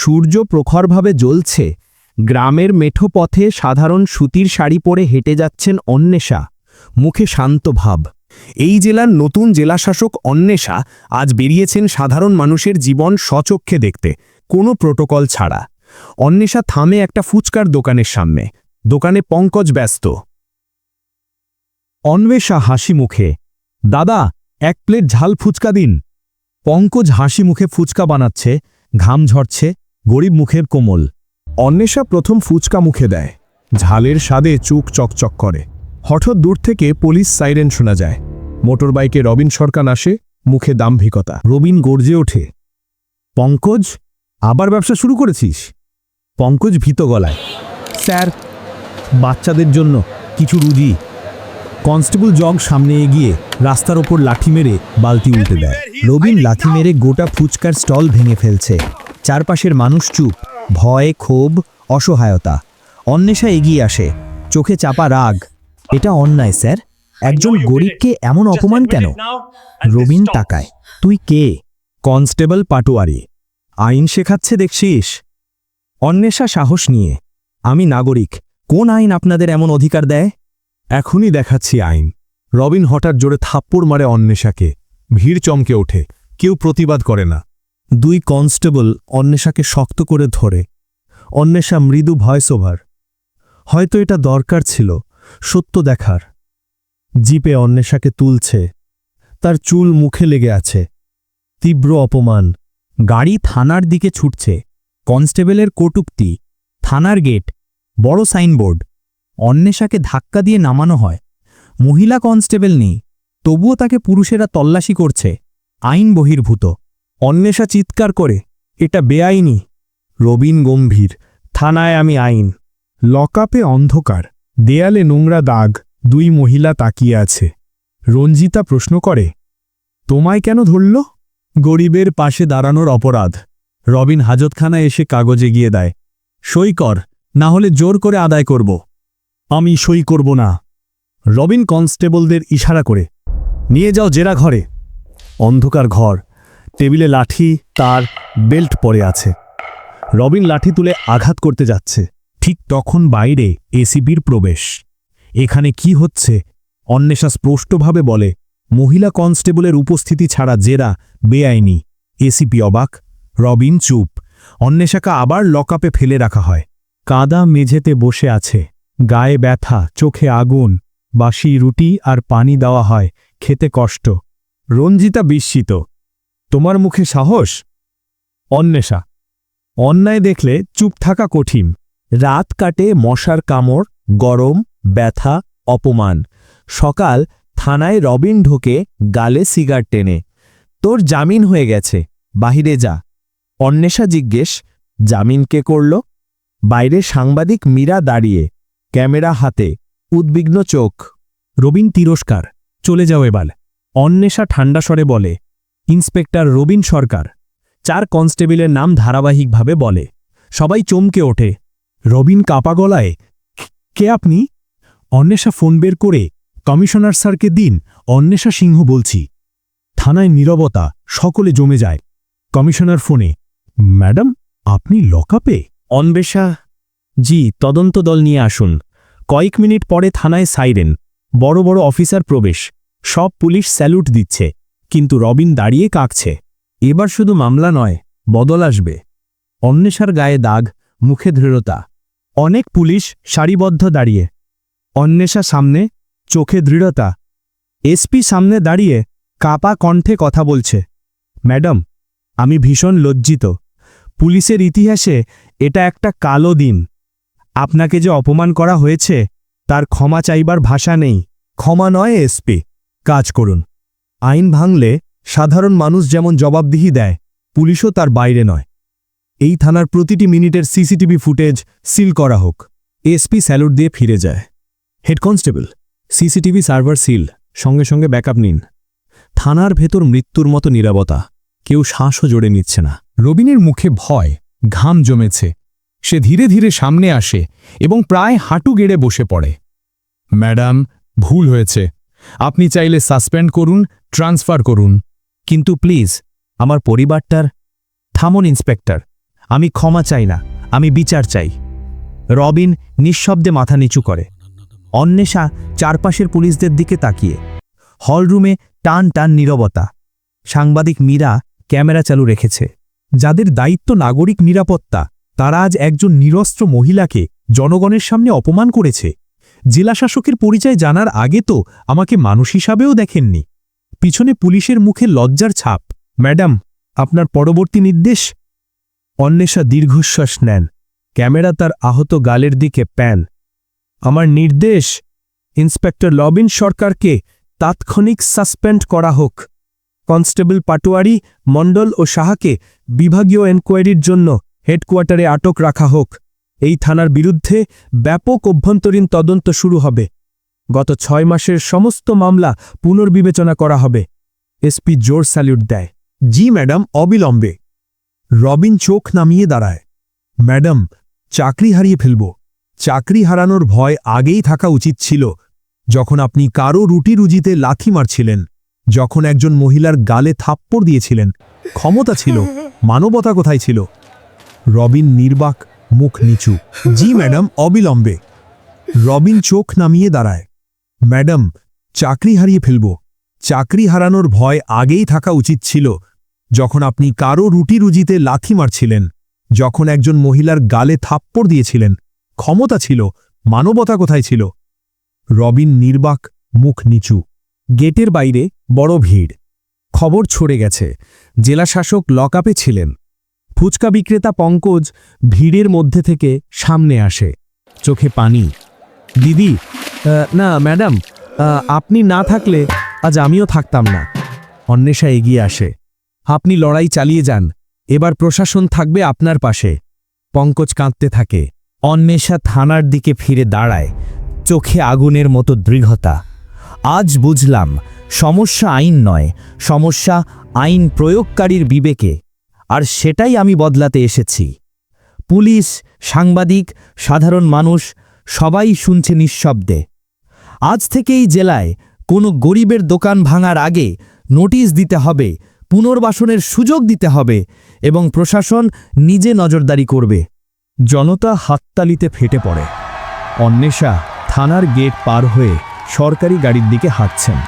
সূর্য প্রখরভাবে জ্বলছে। গ্রামের মেঠো পথে সাধারণ সুতির শাড়ি পরে হেঁটে যাচ্ছেন অন্বেষা। মুখে শান্ত ভাব। এই জেলার নতুন জেলাশাসক অন্বেষা আজ বেরিয়েছেন সাধারণ মানুষের জীবন স্বচক্ষে দেখতে। কোনো প্রোটোকল ছাড়া। অন্বেষা থামে একটা ফুচকার দোকানের সামনে। দোকানে পঙ্কজ ব্যস্ত। অন্বেষা হাসি মুখে। দাদা, এক প্লেট ঝাল ফুচকা দিন। পঙ্কজ হাসি মুখে ফুচকা বানাচ্ছে, ঘাম ঝরছে গরিব মুখের কোমল। অন্বেষা প্রথম ফুচকা মুখে দেয়। ঝালের স্বাদে চুক চকচক করে। হঠাৎ দূর থেকে পুলিশ সাইরেন শোনা যায়। মোটরবাইকে রবিন সরকার আসে, মুখে দাম্ভিকতা। রবিন গর্জে ওঠে। পঙ্কজ, আবার ব্যবসা শুরু করেছিস? পঙ্কজ ভীত গলায়। স্যার, বাচ্চাদের জন্য কিছু রুজি। কনস্টেবল জগ সামনে এগিয়ে রাস্তার ওপর লাঠি মেরে বালতি উল্টে দেয়। রবিন লাঠি মেরে গোটা ফুচকার স্টল ভেঙে ফেলছে। চারপাশের মানুষ চুপ, ভয়, ক্ষোভ, অসহায়তা। অন্বেষা এগিয়ে আসে, চোখে চাপা রাগ। এটা অন্যায়, স্যার। একজন গরিবকে এমন অপমান কেন? রবিন তাকায়, তুই কে? কনস্টেবল পাটোয়ারি। আইন শেখাচ্ছে, দেখছিস? অন্বেষা সাহস নিয়ে, আমি নাগরিক, কোন আইন আপনাদের এমন অধিকার দেয়? এখনই দেখাচ্ছি আইন। রবিন হঠাৎ জোরে থাপ্পড় মারে অন্বেষাকে, ভিড় চমকে ওঠে, কেউ প্রতিবাদ করে না। দুই কনস্টেবল অন্বেষাকে শক্ত করে ধরে। অন্বেষা মৃদু ভয়েস ওভার হয়তো এটা দরকার ছিল, সত্য দেখার। জিপে অন্বেষাকে তুলছে। তার চুল মুখে লেগে আছে। তীব্র অপমান। গাড়ি থানার দিকে ছুটছে। কনস্টেবলের কটুক্তি। থানার গেট। বড় সাইনবোর্ড। অন্বেষাকে ধাক্কা দিয়ে নামানো হয়। মহিলা কনস্টেবল নেই। তবুও তাকে পুরুষেরা তল্লাশি করছে। আইন বহির্ভূত। অন্বেষা চিৎকার করে, এটা বেআইনি। রবিন গম্ভীর, থানায় আমি আইন। লকআপে অন্ধকার, দেয়ালে নোংরা দাগ, দুই মহিলা তাকিয়ে আছে। রঞ্জিতা প্রশ্ন করে, তোমায় কেন ধরল? গরিবের পাশে দাঁড়ানোর অপরাধ। রবিন হাজতখানায় এসে কাগজে গিয়ে দেয়, সই কর না হলে জোর করে আদায় করব। আমি সই করব না। রবিন কনস্টেবলদের ইশারা করে, নিয়ে যাও জেরা ঘরে। অন্ধকার ঘর টেবিলে লাঠি, তার বেল্ট পরে আছে। রবিন লাঠি তুলে আঘাত করতে যাচ্ছে। ঠিক তখন বাইরে এসিবির প্রবেশ। এখানে কি হচ্ছে? অন্বেষা স্পষ্টভাবে বলে, মহিলা কনস্টেবলের উপস্থিতি ছাড়া জেরা বেআইনি। এসিপি অবাক, রবিন চুপ। অন্বেষাকে আবার লকআপে ফেলে রাখা হয়। কাদা মেঝেতে বসে আছে। গায়ে ব্যথা, চোখে আগুন, বাসি রুটি আর পানি দেওয়া হয়, খেতে কষ্ট। রঞ্জিতা বিস্মিত। তোমার মুখে সাহস? অন্বেষা, অন্যায় দেখলে চুপ থাকা কঠিন। রাত কাটে মশার কামড়, গরম, ব্যথা, অপমান। সকাল থানায় রবিন ঢোকে গালে সিগার টেনে। তোর জামিন হয়ে গেছে, বাহিরে যা। অন্বেষা জিজ্ঞেস, জামিন কে করল? বাইরে সাংবাদিক মীরা দাঁড়িয়ে, ক্যামেরা হাতে, উদ্বিগ্ন চোখ। রবিন তিরস্কার, চলে যাও এবার। অন্বেষা ঠান্ডা স্বরে বলে ইন্সপেক্টর রবিন সরকার। চার কনস্টেবলের নাম ধারাবাহিকভাবে বলে। সবাই চমকে ওঠে। রবিন কাপা গলায়, কে আপনি? অন্বেষা ফোন বের করে, কমিশনার স্যারকে দিন, অন্বেষা সিংহ বলছি। থানায় নীরবতা, সকলে জমে যায়। কমিশনার ফোনে, ম্যাডাম, আপনি লকআপে? অন্বেষা, জি, তদন্ত দল নিয়ে আসুন। কয়েক মিনিট পরে থানায় সাইরেন। বড় বড় অফিসার প্রবেশ। সব পুলিশ স্যালুট দিচ্ছে। কিন্তু রবিন দাঁড়িয়ে কাঁকছে। এবার শুধু মামলা নয়, বদল আসবে। অন্বেষার গায়ে দাগ, মুখে দৃঢ়তা। অনেক পুলিশ সারিবদ্ধ দাঁড়িয়ে। অন্বেষা সামনে, চোখে দৃঢ়তা। এসপি সামনে দাঁড়িয়ে কাপা কণ্ঠে কথা বলছে। ম্যাডাম, আমি ভীষণ লজ্জিত। পুলিশের ইতিহাসে এটা একটা কালো দিন। আপনাকে যে অপমান করা হয়েছে, তার ক্ষমা চাইবার ভাষা নেই। ক্ষমা নয় এসপি। কাজ করুন। আইন ভাঙলে সাধারণ মানুষ যেমন জবাবদিহি দেয়, পুলিশও তার বাইরে নয়। এই থানার প্রতিটি মিনিটের সিসিটিভি ফুটেজ সিল করা হোক। এসপি স্যালুট দিয়ে ফিরে যায়। Head constable, CCTV server seal, সঙ্গে সঙ্গে ব্যাকআপ নিন। থানার ভেতর মৃত্যুর মতো নিরাপত্তা কেউ শ্বাসও জোড়ে নিচ্ছে না। রবিনের মুখে ভয়, ঘাম জমেছে। সে ধীরে ধীরে সামনে আসে এবং প্রায় হাঁটু গেড়ে বসে পড়ে। ম্যাডাম, ভুল হয়েছে। আপনি চাইলে সাসপেন্ড করুন ট্রান্সফার করুন। কিন্তু প্লিজ, আমার পরিবারটার, থামুন ইন্সপেক্টর, আমি ক্ষমা চাই না, আমি বিচার চাই। রবিন নিঃশব্দে মাথা নিচু করে। অন্বেষা চারপাশের পুলিশদের দিকে তাকিয়ে। হলরুমে টান টান নীরবতা। সাংবাদিক মীরা ক্যামেরা চালু রেখেছে। যাদের দায়িত্ব নাগরিক নিরাপত্তা, তারা আজ একজন নিরস্ত্র মহিলাকে জনগণের সামনে অপমান করেছে। জেলাশাসকের পরিচয় জানার আগে তো আমাকে মানুষ হিসাবেও দেখেননি। পিছনে পুলিশের মুখে লজ্জার ছাপ। ম্যাডাম, আপনার পরবর্তী নির্দেশ? অন্বেষা দীর্ঘশ্বাস নেন। ক্যামেরা তার আহত গালের দিকে প্যান। আমার নির্দেশ? ইন্সপেক্টর লবিন সরকারকে তাৎক্ষণিক সাসপেন্ড করা হোক। কনস্টেবল পাটোয়ারি, মণ্ডল ও সাহাকে বিভাগীয় এনকোয়ারির জন্য হেডকোয়ার্টারে আটক রাখা হোক। এই থানার বিরুদ্ধে ব্যাপক অভ্যন্তরীণ তদন্ত শুরু হবে। গত ছয় মাসের সমস্ত মামলা পুনর্বিবেচনা করা হবে। এসপি জোর স্যালিউট দেয়। জি ম্যাডাম অবিলম্বে। রবিন চোখ নামিয়ে দাঁড়ায়। ম্যাডাম চাকরি হারিয়ে ফেলব। চাকরি হারানোর ভয় আগেই থাকা উচিত ছিল। যখন আপনি কারও রুটি রুজিতে লাথি মারছিলেন যখন একজন মহিলার গালে থাপ্পড় দিয়েছিলেন ক্ষমতা ছিল মানবতা কোথায় ছিল? রবিন নির্বাক মুখ নিচু। জি ম্যাডাম অবিলম্বে। রবিন চোখ নামিয়ে দাঁড়ায়। ম্যাডাম, চাকরি হারিয়ে ফেলব। চাকরি হারানোর ভয় আগেই থাকা উচিত ছিল, যখন আপনি কারও রুটি রুজিতে লাথি মারছিলেন, যখন একজন মহিলার গালে থাপ্পড় দিয়েছিলেন। ক্ষমতা ছিল, মানবতা কোথায় ছিল? রবিন নির্বাক, মুখ নিচু। গেটের বাইরে বড় ভিড়। খবর ছড়ে গেছে, জেলাশাসক লকআপে ছিলেন। ফুচকা বিক্রেতা পঙ্কজ ভিড়ের মধ্যে থেকে সামনে আসে। চোখে পানি। দিদি না, ম্যাডাম আপনি না থাকলে আজ আমিও থাকতাম না। অন্বেষা এগিয়ে আসে। আপনি লড়াই চালিয়ে যান। এবার প্রশাসন থাকবে আপনার পাশে। পঙ্কজ কাঁদতে থাকে। অন্বেষা থানার দিকে ফিরে দাঁড়ায়। চোখে আগুনের মতো দৃঢ়তা। আজ বুঝলাম, সমস্যা আইন নয়, সমস্যা আইন প্রয়োগকারীর বিবেকে। আর সেটাই আমি বদলাতে এসেছি। পুলিশ, সাংবাদিক, সাধারণ মানুষ, সবাই শুনছে নিঃশব্দে। আজ থেকেই জেলায় কোনো গরিবের দোকান ভাঙার আগে নোটিশ দিতে হবে, পুনর্বাসনের সুযোগ দিতে হবে এবং প্রশাসন নিজে নজরদারি করবে। জনতা হাততালিতে ফেটে পড়ে। অন্বেষা থানার গেট পার হয়ে সরকারি গাড়ির দিকে হাঁটছেন।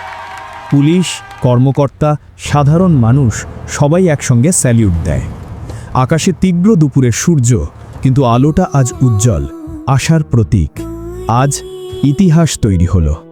পুলিশ, কর্মকর্তা, সাধারণ মানুষ সবাই একসঙ্গে স্যালিউট দেয়। আকাশে তীব্র দুপুরের সূর্য, কিন্তু আলোটা আজ উজ্জ্বল, আশার প্রতীক। আজ ইতিহাস তৈরি হলো।